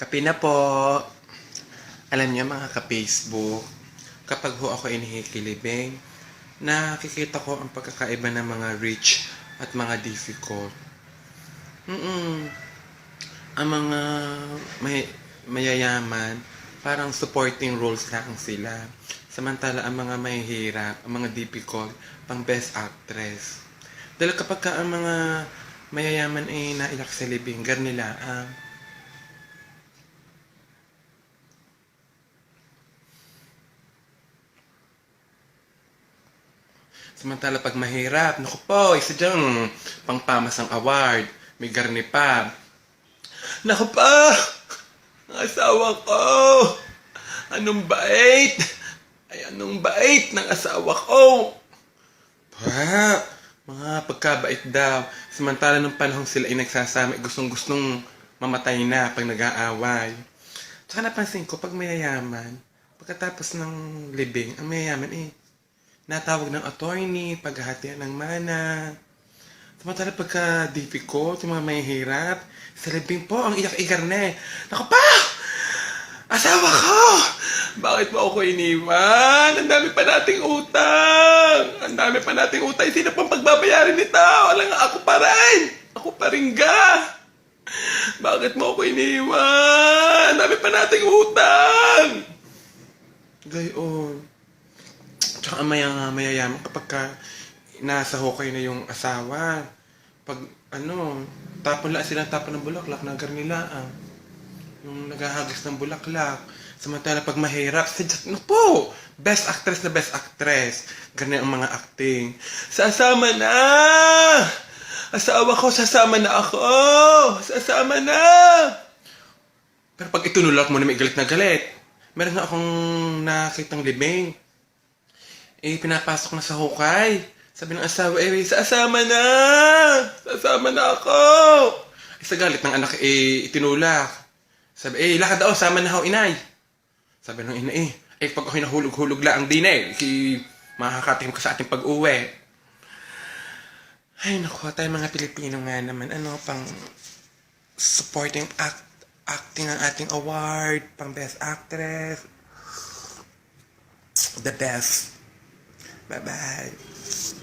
Kape na po. Alam niyo mga ka-Facebook, kapag ho ako inihikilibing, nakikita ko ang pagkakaiba ng mga rich at mga difficult. Mm-mm. Ang mga may, mayayaman, parang supporting roles lang sila. Samantala ang mga mahihirap, ang mga difficult, pang best actress. Dahil kapag ka ang mga mayayaman ay naiyak sa libing, gar nila Samantala pag mahirap, naku po, isa dyan, pangpamasang award, may garni pa. Naku pa, ang asawa ko, anong bait, ay anong bait ng asawa ko. Pa, mga pagkabait daw. Samantala nung panahon sila ay nagsasama, gustong gustong mamatay na pag nag-aaway. Tsaka napansin ko, pag mayayaman, pagkatapos ng libing, ang mayayaman eh, natawag ng attorney, paghahatian ng mana. Samantala pagka difficult, yung mga mahihirap, sa libing po, ang iyak-igar na eh. Naku pa! Asawa ko! Bakit mo ako iniwan? Ang dami pa nating utang! Ang dami pa nating utang. Sino pang pagbabayarin nito? Wala nga ako pa rin! Ako pa rin ga! Bakit mo ako iniwan? Ang dami pa nating utang! Gayon. Tsaka maya mayayaman kapag ka nasa hukay na yung asawa. Pag ano, tapon lang sila tapon ng bulaklak, nagar nila ang yung naghahagis ng bulaklak. Samantala pag mahirap, sadya, no po, best actress na best actress. Ganyan ang mga acting. Sasama na! Asawa ko, sasama na ako! Sasama na! Pero pag itunulak mo na may galit na galit, meron nga akong nakitang libing eh, pinapasok na sa hukay. Sabi ng asawa, eh, sasama na! Sasama na ako! Eh, sa galit ng anak, eh, itinulak. Sabi, eh, lakad daw, sama na ako, inay. Sabi ng ina, eh, eh, pag ako'y nahulog-hulog lang din eh, ki, makakatim ka sa ating pag-uwi. Ay, naku, tayo mga Pilipino nga naman, ano, pang supporting act, acting ang ating award, pang best actress, the best. Bye-bye.